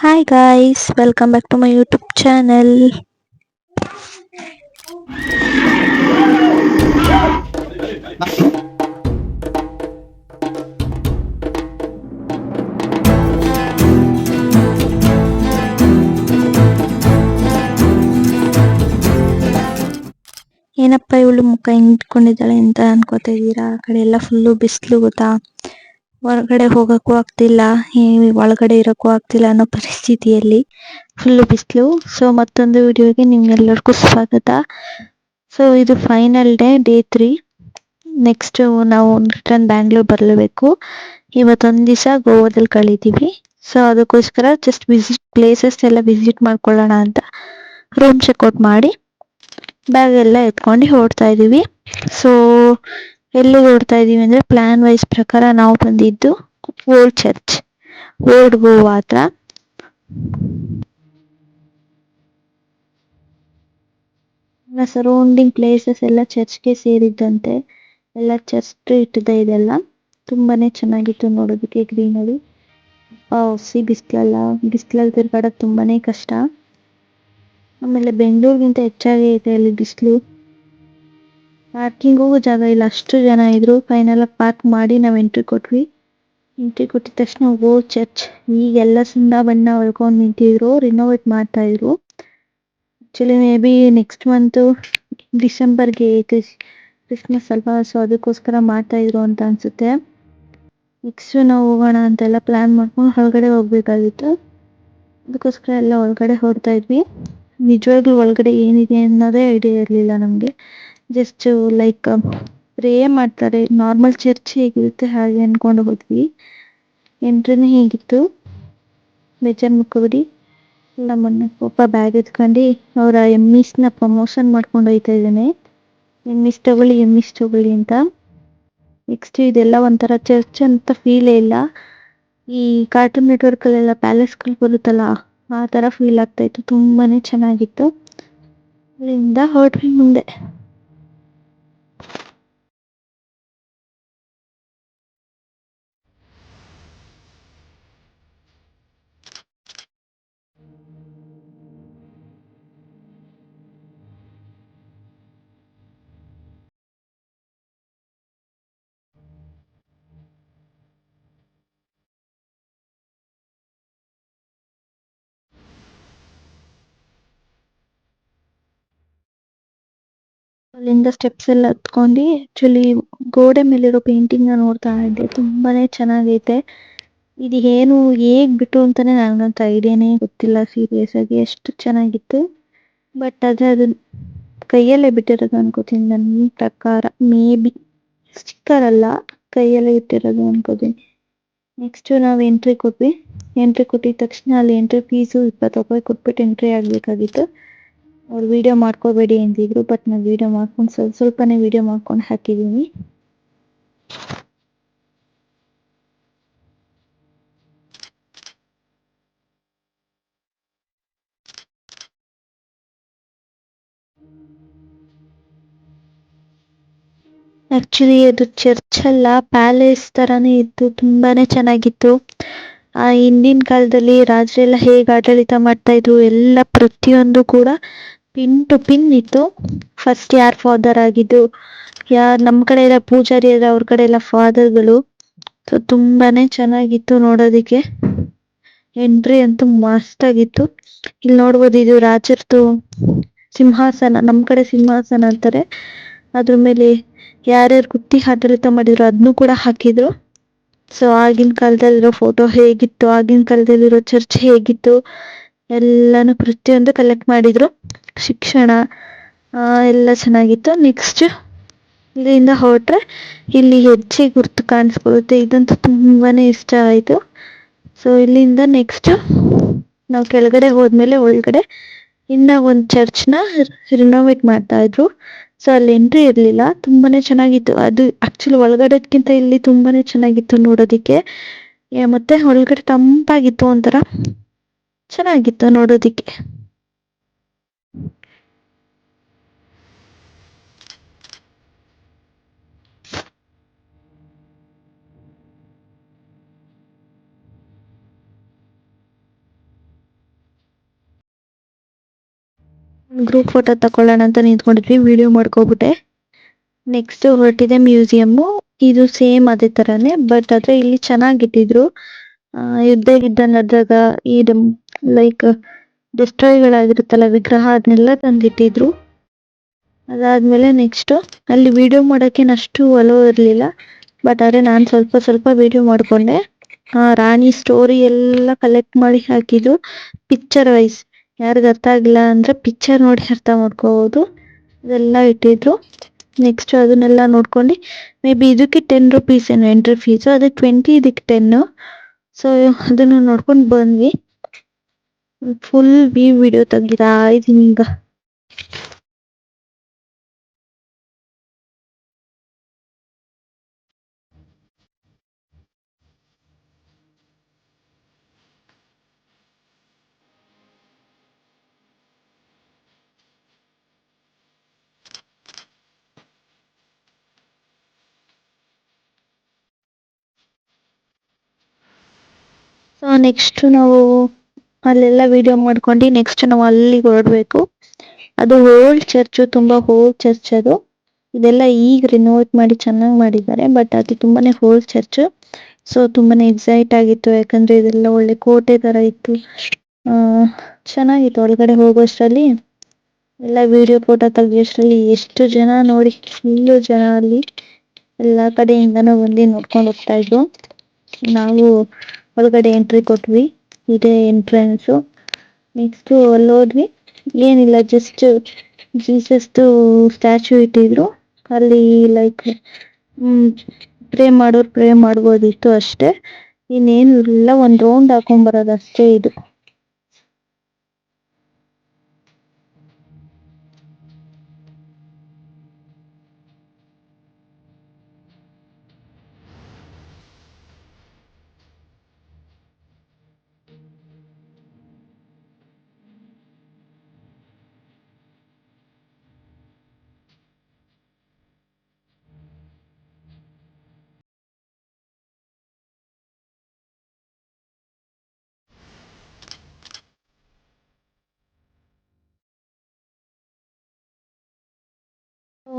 Hi guys welcome back to my YouTube channel ಏನಪ್ಪ ಇವಳು ಮುಖ ಹಿಂಗ್ ಇಟ್ಕೊಂಡಿದ್ದಾಳೆ ಅಂತ ಅನ್ಕೋತಾ ಇದ್ದೀರಾ? ಆ ಕಡೆ ಎಲ್ಲ ಫುಲ್ಲು ಬಿಸಿಲು ಗೊತ್ತಾ? ಹೊರಗಡೆ ಹೋಗಕ್ಕೂ ಆಗ್ತಿಲ್ಲ ಒಳಗಡೆ ಇರಕ್ಕೂ ಆಗ್ತಿಲ್ಲ ಅನ್ನೋ ಪರಿಸ್ಥಿತಿಯಲ್ಲಿ ಫುಲ್ಲು ಬಿಸಿಲು. ಸೊ ಮತ್ತೊಂದು ವಿಡಿಯೋಗೆ ನಿಮ್ಗೆಲ್ಲರಿಗೂ ಸ್ವಾಗತ. ಸೊ ಇದು final day day three next ನಾವು ರಿಟರ್ನ್ ಬ್ಯಾಂಗ್ಳೂರ್ ಬರಲೇಬೇಕು. ಇವತ್ತೊಂದು ದಿವಸ ಗೋವಾದಲ್ಲಿ ಕಳೀತೀವಿ. ಸೊ ಅದಕ್ಕೋಸ್ಕರ ಜಸ್ಟ್ ವಿಸಿಟ್ ಪ್ಲೇಸಸ್ ಎಲ್ಲ ವಿಸಿಟ್ ಮಾಡ್ಕೊಳ್ಳೋಣ ಅಂತ ರೂಮ್ ಚೆಕ್ಔಟ್ ಮಾಡಿ ಬ್ಯಾಗ್ ಎಲ್ಲ ಎತ್ಕೊಂಡು ಹೊರಡ್ತಾ ಇದ್ದೀವಿ ಸೊ ಎಲ್ಲಿಗೆ ನೋಡ್ತಾ ಇದೀವಿ ಅಂದ್ರೆ ಪ್ಲಾನ್ ವೈಸ್ ಪ್ರಕಾರ ನಾವು ಬಂದಿದ್ದು ಓಲ್ಡ್ ಚರ್ಚ್ ಓಲ್ಡ್ ಗೋವಾ ಹತ್ರ. ಸರೌಂಡಿಂಗ್ ಪ್ಲೇಸಸ್ ಎಲ್ಲ ಚರ್ಚ್ಗೆ ಸೇರಿದ್ದಂತೆ ಎಲ್ಲ ಚರ್ಚ್ ಇಟ್ಟಿದೆ ಇದೆ ಇದೆಲ್ಲ. ತುಂಬಾನೇ ಚೆನ್ನಾಗಿತ್ತು ನೋಡೋದಕ್ಕೆ ಗ್ರೀನರಿ ಸಿ ಬಿಸಿಲಲ್ಲ. ಬಿಸಿಲಲ್ಲಿ ತಿರ್ಗಾಡೋದು ತುಂಬಾನೇ ಕಷ್ಟ. ಆಮೇಲೆ ಬೆಂಗಳೂರಿಗಿಂತ ಹೆಚ್ಚಾಗಿ ಇದೆ ಅಲ್ಲಿ ಬಿಸಿಲು. ಪಾರ್ಕಿಂಗ್ ಜಾಗ ಇಲ್ಲ. ಅಷ್ಟು ಜನ ಇದ್ರು. ಫೈನಲ್ ಆಗಿ ಪಾರ್ಕ್ ಮಾಡಿ ನಾವು ಎಂಟ್ರಿ ಕೊಟ್ವಿ. ಎಂಟ್ರಿ ಕೊಟ್ಟಿದ ತಕ್ಷಣ, ಓ ಚರ್ಚ್. ಈಗೆಲ್ಲ ಸುಣ್ಣ ಬಣ್ಣ ಹೊಳ್ಕೊಂಡು ನಿಂತಿದ್ರು. ರಿನೋವೇಟ್ ಮಾಡ್ತಾ ಇದ್ರು. Actually may be next month ಡಿಸೆಂಬರ್ಗೆ ಕ್ರಿಸ್ಮಸ್ ಅಲ್ವಾ? ಸೊ ಅದಕ್ಕೋಸ್ಕರ ಮಾಡ್ತಾ ಇದ್ರು ಅಂತ ಅನ್ಸುತ್ತೆ. ನೆಕ್ಸ್ಟ್ ನಾವು ಹೋಗೋಣ ಅಂತೆಲ್ಲ ಪ್ಲಾನ್ ಮಾಡ್ಕೊಂಡು ಹೊರಗಡೆ ಹೋಗ್ಬೇಕಾಗಿತ್ತು. ಅದಕ್ಕೋಸ್ಕರ ಎಲ್ಲ ಒಳಗಡೆ ಹೊರಡ್ತಾ ಇದ್ವಿ. ನಿಜವಾಗ್ಲೂ ಒಳಗಡೆ ಏನಿದೆ ಅನ್ನೋದೇ ಐಡಿಯಾ ಇರಲಿಲ್ಲ ನಮಗೆ. ಜಸ್ಟ್ ಲೈಕ್ ಪ್ರೇ ಮಾಡ್ತಾರೆ. ನಾರ್ಮಲ್ ಚರ್ಚ್ ಹೇಗಿರುತ್ತೆ ಹಾಗೆ ಅನ್ಕೊಂಡು ಹೋದ್ವಿ. ಎಂಟ್ರಿನೇ ಹೀಗಿತ್ತು. ಬೇಜಾರು ಮುಖಬಡಿ ನಮ್ಮನ್ನ ಪಾಪ ಬ್ಯಾಗ್ ಎತ್ಕೊಂಡು ಅವರ ಎಮ್ಮಿಸ್ನ ಪ್ರಮೋಷನ್ ಮಾಡ್ಕೊಂಡು ಹೋಯ್ತಾ ಇದ್ದಾನೆ. ಎಮ್ಮಿಸ್ ತಗೊಳ್ಳಿ ಎಮ್ಮಿಸ್ ತಗೊಳ್ಳಿ ಅಂತ. ನೆಕ್ಸ್ಟ್ ಇದೆಲ್ಲ ಒಂಥರ ಚರ್ಚ್ ಅಂತ ಫೀಲೇ ಇಲ್ಲ. ಈ ಕಾರ್ಟೂನ್ ನೆಟ್ವರ್ಕ್ ಅಲ್ಲೆಲ್ಲ ಪ್ಯಾಲೇಸ್ಗಳು ಬರುತ್ತಲ್ಲ, ಆ ಥರ ಫೀಲ್ ಆಗ್ತಾ ಇತ್ತು. ತುಂಬಾನೇ ಚೆನ್ನಾಗಿತ್ತು. ಅಲ್ಲಿಂದ ಹೊರಟ್ವಿ ಮುಂದೆ. ಅಲ್ಲಿಂದ ಸ್ಟೆಪ್ಸ್ ಎಲ್ಲ ಹತ್ಕೊಂಡು ಆಕ್ಚುಲಿ ಗೋಡೆ ಮೇಲಿರೋ ಪೇಂಟಿಂಗ್ನ ನೋಡ್ತಾ ಇದ್ದೆ. ತುಂಬಾನೇ ಚೆನ್ನಾಗೈತೆ. ಇದು ಏನು ಹೇಗ್ ಬಿಟ್ರು ಅಂತಾನೆ ನನಗಂತೂ ಐಡಿಯಾನೇ ಗೊತ್ತಿಲ್ಲ ಸೀರಿಯಸ್ ಆಗಿ ಎಷ್ಟು ಚೆನ್ನಾಗಿತ್ತು. ಬಟ್ ಅದೇ ಅದು ಕೈಯಲ್ಲೇ ಬಿಟ್ಟಿರೋದು ಅನ್ಕೋತೀನಿ ನನ್ನ ಪ್ರಕಾರ ಮೇ ಬಿ ಸ್ಟಿಕ್ಕರ್ ಅಲ್ಲ, ಕೈಯಲ್ಲೇ ಇಟ್ಟಿರೋದು ಅನ್ಕೋತೀನಿ. ನೆಕ್ಸ್ಟು ನಾವು ಎಂಟ್ರಿ ಕೊಟ್ವಿ. ಎಂಟ್ರಿ ಕೊಟ್ಟಿದ ತಕ್ಷಣ ಅಲ್ಲಿ ಎಂಟ್ರಿ ಫೀಸು ಇಪ್ಪತ್ತು ರೂಪಾಯಿ ಕೊಟ್ಬಿಟ್ಟು ಎಂಟ್ರಿ ಆಗಬೇಕಾಗಿತ್ತು. ಅವ್ರು ವಿಡಿಯೋ ಮಾಡ್ಕೋಬೇಡಿ ಅಂದಿದ್ರು ಬಟ್ ನಾನು ವಿಡಿಯೋ ಮಾಡ್ಕೊಂಡು ಸ್ವಲ್ಪ, ಸ್ವಲ್ಪನೇ ವಿಡಿಯೋ ಮಾಡ್ಕೊಂಡು ಹಾಕಿದ್ದೀನಿ ಆಕ್ಚುಲಿ ಅದು ಚರ್ಚ್ ಅಲ್ಲ ಪ್ಯಾಲೇಸ್ ತರಾನೇ ಇತ್ತು, ತುಂಬಾನೇ ಚೆನ್ನಾಗಿತ್ತು. ಆ ಹಿಂದಿನ ಕಾಲದಲ್ಲಿ ರಾಜರೆಲ್ಲ ಹೇಗೆ ಆಡಳಿತ ಮಾಡ್ತಾ ಇದ್ರು, ಎಲ್ಲ ಪ್ರತಿಯೊಂದು ಕೂಡ ಪಿನ್ ಟು ಪಿನ್ ಇತ್ತು. ಫಸ್ಟ್ ಯಾರ್ ಫಾದರ್ ಆಗಿದ್ದು, ಯಾರ್ ನಮ್ ಕಡೆ ಎಲ್ಲ ಪೂಜಾರಿ ಎಲ್ಲ ಅವ್ರ ಕಡೆ ಎಲ್ಲ ಫಾದರ್ಗಳು ಸೊ ತುಂಬಾನೇ ಚೆನ್ನಾಗಿತ್ತು ನೋಡೋದಿಕ್ಕೆ. ಎಂಟ್ರಿ ಅಂತೂ ಮಸ್ತ್ ಆಗಿತ್ತು. ಇಲ್ಲಿ ನೋಡ್ಬೋದು ಇದು ರಾಜರದು ಸಿಂಹಾಸನ, ನಮ್ ಕಡೆ ಸಿಂಹಾಸನ ಅಂತಾರೆ. ಅದ್ರ ಮೇಲೆ ಯಾರ್ಯಾರು ಕುತ್ತಿ ಆಡಳಿತ ಮಾಡಿದ್ರು ಅದನ್ನು ಕೂಡ ಹಾಕಿದ್ರು. ಸೊ ಆಗಿನ ಕಾಲದಲ್ಲಿರೋ ಫೋಟೋ ಹೇಗಿತ್ತು, ಆಗಿನ ಕಾಲದಲ್ಲಿರೋ ಚರ್ಚ್ ಹೇಗಿತ್ತು, ಎಲ್ಲಾನು ಪ್ರತಿಯೊಂದು ಕಲೆಕ್ಟ್ ಮಾಡಿದ್ರು. ಶಿಕ್ಷಣ ಎಲ್ಲ ಚೆನ್ನಾಗಿತ್ತು. ನೆಕ್ಸ್ಟ್ ಇಲ್ಲಿಂದ ಹೊರಟ್ರೆ ಇಲ್ಲಿ ಹೆಜ್ಜೆ ಗುರ್ತು ಕಾಣಿಸ್ಕೊಳ್ಳುತ್ತೆ ಇದಂತೂ ತುಂಬಾನೇ ಇಷ್ಟ ಆಯಿತು. ಸೊ ಇಲ್ಲಿಂದ ನೆಕ್ಸ್ಟ್ ನಾವು ಕೆಳಗಡೆ ಹೋದ್ಮೇಲೆ ಒಳಗಡೆ ಇನ್ನ ಒಂದು ಚರ್ಚ್ನ ರಿನೋವೇಟ್ ಮಾಡ್ತಾ ಇದ್ರು. ಸೊ ಅಲ್ಲಿ ಎಂಟ್ರಿ ಇರಲಿಲ್ಲ. ತುಂಬಾನೇ ಚೆನ್ನಾಗಿತ್ತು. ಅದು ಆಕ್ಚುಲಿ ಒಳಗಡೆದ್ಕಿಂತ ಇಲ್ಲಿ ತುಂಬಾನೇ ಚೆನ್ನಾಗಿತ್ತು ನೋಡೋದಿಕ್ಕೆ. ಮತ್ತೆ ಒಳಗಡೆ ತಂಪಾಗಿತ್ತು ಒಂಥರ. ಚೆನ್ನಾಗಿತ್ತು ನೋಡೋದಿಕ್ಕೆ. ಗ್ರೂಪ್ ಫೋಟೋ ತಕೊಳ್ಳೋಣ ಅಂತ ನಿಂತ್ಕೊಂಡಿದ್ವಿ ವಿಡಿಯೋ ಮಾಡ್ಕೊಬಿಟ್ಟೆ. ನೆಕ್ಸ್ಟ್ ಹೊರಟಿದೆ ಮ್ಯೂಸಿಯಮ್ಮು ಇದು ಸೇಮ್ ಅದೇ ತರಾನೇ ಬಟ್ ಆದ್ರೆ ಇಲ್ಲಿ ಚೆನ್ನಾಗಿಟ್ಟಿದ್ರು. ಯುದ್ಧ ಯುದ್ಧ ನಡೆದಾಗ ಇದು ಲೈಕ್ ಗಳಾಗಿರುತ್ತಲ್ಲ, ವಿಗ್ರಹ ಅದನ್ನೆಲ್ಲ ತಂದಿಟ್ಟಿದ್ರು. ಅದಾದ್ಮೇಲೆ ನೆಕ್ಸ್ಟ್ ಅಲ್ಲಿ ವಿಡಿಯೋ ಮಾಡಕ್ಕೆ ಅಷ್ಟು ಒಲವು ಇರಲಿಲ್ಲ ಬಟ್ ಆದ್ರೆ ನಾನು ಸ್ವಲ್ಪ ಸ್ವಲ್ಪ ವಿಡಿಯೋ ಮಾಡ್ಕೊಂಡೆ. ರಾಣಿ ಸ್ಟೋರಿ ಎಲ್ಲ ಕಲೆಕ್ಟ್ ಮಾಡಿ ಹಾಕಿದ್ರು ಪಿಕ್ಚರ್ ವೈಸ್ ಯಾರಿಗ ಅರ್ಥ ಆಗಿಲ್ಲ ಅಂದ್ರೆ ಪಿಕ್ಚರ್ ನೋಡಿ ಅರ್ಥ ಮಾಡ್ಕೋಬಹುದು ಅದೆಲ್ಲ ಇಟ್ಟಿದ್ರು. ನೆಕ್ಸ್ಟ್ ಅದನ್ನೆಲ್ಲ ನೋಡ್ಕೊಂಡು ಮೇ ಬಿ ಇದಕ್ಕೆ ಟೆನ್ ರುಪೀಸ್ ಏನು ಎಂಟ್ರಿ ಫೀಸ್ ಅದೇ ಟ್ವೆಂಟಿ ಇದಕ್ಕೆ ಟೆನ್ ಸೊ ಅದನ್ನ ನೋಡ್ಕೊಂಡು ಬಂದ್ವಿ. ಫುಲ್ ವಿ ವಿಡಿಯೋ ತೆಗಿತಾ ಇದೀನಿ ಈಗ ಸೊ ನೆಕ್ಸ್ಟ್ ನಾವು ಅಲ್ಲೆಲ್ಲ ವಿಡಿಯೋ ಮಾಡ್ಕೊಂಡು ನೆಕ್ಸ್ಟ್ ನಾವು ಅಲ್ಲಿಗೆ ಹೊರಡ್ಬೇಕು. ಅದು ಓಲ್ಡ್ ಚರ್ಚ್ ತುಂಬಾ ಓಲ್ಡ್ ಚರ್ಚ್ ಅದು. ಇದೆಲ್ಲ ಈಗ ರಿನೋವೇಟ್ ಮಾಡಿ ಚೆನ್ನಾಗಿ ಮಾಡಿದ್ದಾರೆ ಬಟ್ ಅದು ತುಂಬಾನೇ ಓಲ್ಡ್ ಚರ್ಚ್ ಸೊ ತುಂಬಾನೇ ಎಕ್ಸೈಟ್ ಆಗಿತ್ತು, ಯಾಕಂದ್ರೆ ಇದೆಲ್ಲ ಒಳ್ಳೆ ಕೋಟೆ ತರ ಇತ್ತು. ಚೆನ್ನಾಗಿತ್ತು ಒಳಗಡೆ ಹೋಗೋಷ್ಟರಲ್ಲಿ ಎಲ್ಲ ವಿಡಿಯೋ ಫೋಟೋ ತೆಗಿಯೋಷ್ಟರಲ್ಲಿ ಎಷ್ಟು ಜನ ನೋಡಿ ಫುಲ್ಲು ಜನ ಅಲ್ಲಿ ಎಲ್ಲ ಕಡೆಯಿಂದನೂ ಬಂದು ನೋಡ್ಕೊಂಡು ಹೋಗ್ತಾ ಇದ್ರು. ನಾವು ಒಳಗಡೆ ಎಂಟ್ರಿ ಕೊಟ್ವಿ, ಇದೇ ಎಂಟ್ರೆನ್ಸ್ ನೆಕ್ಸ್ಟ್ ಅಲ್ಲಿ ಹೋದ್ವಿ. ಏನಿಲ್ಲ ಜಸ್ಟ್ ಜೀಸಸ್ದು ಸ್ಟ್ಯಾಚು ಇಟ್ಟಿದ್ರು. ಅಲ್ಲಿ ಲೈಕ್ ಪ್ರೇ ಮಾಡೋರು ಪ್ರೇ ಮಾಡ್ಬೋದಿತ್ತು ಅಷ್ಟೇ. ಇನ್ನೇನು ಇಲ್ಲ ಒಂದ್ ರೌಂಡ್ ಹಾಕೊಂಡ್ ಬರೋದು ಅಷ್ಟೇ ಇದು.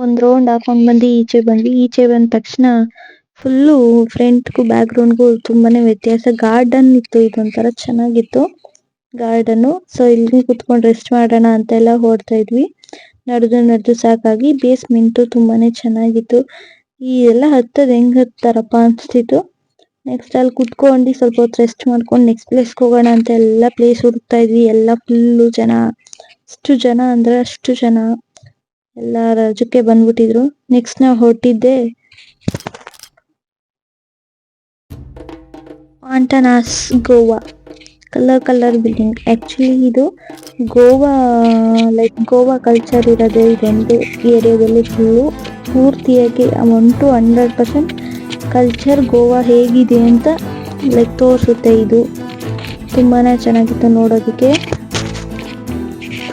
ಒಂದ್ ರೌಂಡ್ ಹಾಕೊಂಡ್ ಬಂದಿ ಈಚೆ ಬಂದ್ವಿ. ಈಚೆ ಬಂದ ತಕ್ಷಣ ಫುಲ್ಲು ಫ್ರಂಟ್ಗೂ ಬ್ಯಾಕ್ ಗ್ರೌಂಡ್ಗೂ ತುಂಬಾನೇ ವ್ಯತ್ಯಾಸ. ಗಾರ್ಡನ್ ಇತ್ತು, ಇದೊಂಥರ ಚೆನ್ನಾಗಿತ್ತು. ಗಾರ್ಡನ್ ಸೊ ಇಲ್ಲಿ ಕುತ್ಕೊಂಡು ರೆಸ್ಟ್ ಮಾಡೋಣ ಅಂತ ಎಲ್ಲ ಹೊಡ್ತಾ ಇದ್ವಿ. ನಡೆದು ನಡೆದು ಸಾಕಾಗಿ ಬೇಸ್ಮೆಂಟ್ ತುಂಬಾನೇ ಚೆನ್ನಾಗಿತ್ತು. ಈ ಎಲ್ಲ ಹತ್ತದ್ ಹೆಂಗ್ ಹತ್ತಾರಪ್ಪ ಅನ್ಸ್ತಿತ್ತು. ನೆಕ್ಸ್ಟ್ ಅಲ್ಲಿ ಕುತ್ಕೊಂಡು ಸ್ವಲ್ಪ ಹೊತ್ತು ರೆಸ್ಟ್ ಮಾಡ್ಕೊಂಡು ನೆಕ್ಸ್ಟ್ ಪ್ಲೇಸ್ಗೆ ಹೋಗೋಣ ಅಂತ ಎಲ್ಲ ಪ್ಲೇಸ್ ಹುಡುಕ್ತಾ ಇದ್ವಿ. ಎಲ್ಲ ಫುಲ್ಲು ಜನ. ಅಷ್ಟು ಜನ ಅಂದ್ರೆ ಅಷ್ಟು ಜನ. ಎಲ್ಲ ರಜಕ್ಕೆ ಬಂದ್ಬಿಟ್ಟಿದ್ರು. ನೆಕ್ಸ್ಟ್ ನಾವು ಹೊರಟಿದ್ದೆ. Fontainhas Goa colour colour building actually ಇದು ಗೋವಾ ಲೈಕ್ ಗೋವಾ ಕಲ್ಚರ್ ಇರೋದೇ ಇದೊಂದು ಏರಿಯಾದಲ್ಲಿ ಫುಲ್ಲು ಪೂರ್ತಿಯಾಗಿ one to hundred percent culture Goa ಹೇಗಿದೆ ಅಂತ ಲೈಕ್ ತೋರಿಸುತ್ತೆ ಇದು. ತುಂಬಾ ಚೆನ್ನಾಗಿತ್ತು ನೋಡೋದಕ್ಕೆ.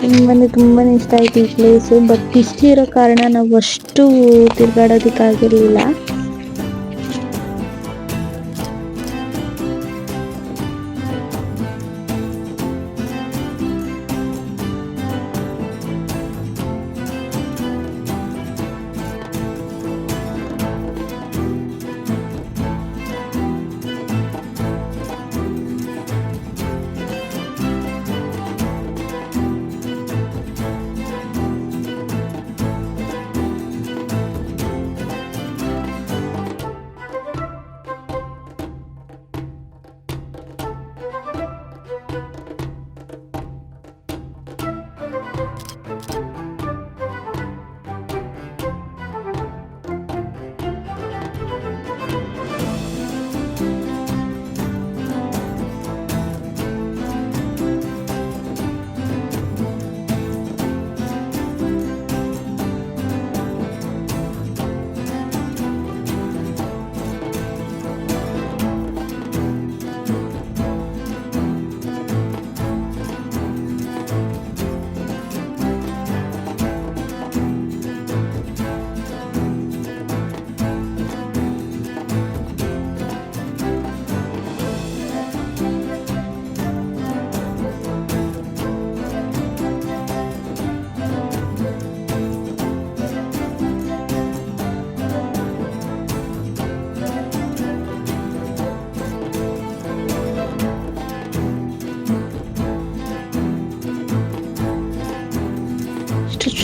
ತುಂಬಾನೇ ತುಂಬಾ ಇಷ್ಟ ಆಯ್ತು ಈ ಪ್ಲೇಸು ಬಟ್ ಇಷ್ಟ ಇರೋ ಕಾರಣ ನಾವು ಅಷ್ಟು ತಿರ್ಗಾಡೋದಕ್ಕಾಗಿರ್ಲಿಲ್ಲ.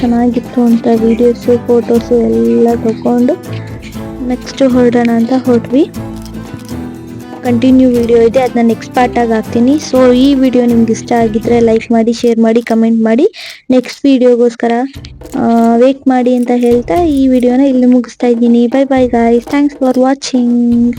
ಚೆನ್ನಾಗಿತ್ತು ಅಂತ ವೀಡಿಯೋಸು ಫೋಟೋಸು ಎಲ್ಲ ತಗೊಂಡು ನೆಕ್ಸ್ಟ್ ಹೊರಡೋಣ ಅಂತ ಹೊರಟ್ವಿ. ಕಂಟಿನ್ಯೂ ವಿಡಿಯೋ ಇದೆ ಅದನ್ನ ನೆಕ್ಸ್ಟ್ ಪಾರ್ಟಾಗಿ ಹಾಕ್ತೀನಿ. ಸೊ ಈ ವಿಡಿಯೋ ನಿಮ್ಗೆ ಇಷ್ಟ ಆಗಿದ್ರೆ ಲೈಕ್ ಮಾಡಿ ಶೇರ್ ಮಾಡಿ ಕಮೆಂಟ್ ಮಾಡಿ. ನೆಕ್ಸ್ಟ್ ವಿಡಿಯೋಗೋಸ್ಕರ ವೇಟ್ ಮಾಡಿ ಅಂತ ಹೇಳ್ತಾ ಈ ವಿಡಿಯೋನ ಇಲ್ಲಿ ಮುಗಿಸ್ತಾ ಇದ್ದೀನಿ. Bye bye guys thanks for watching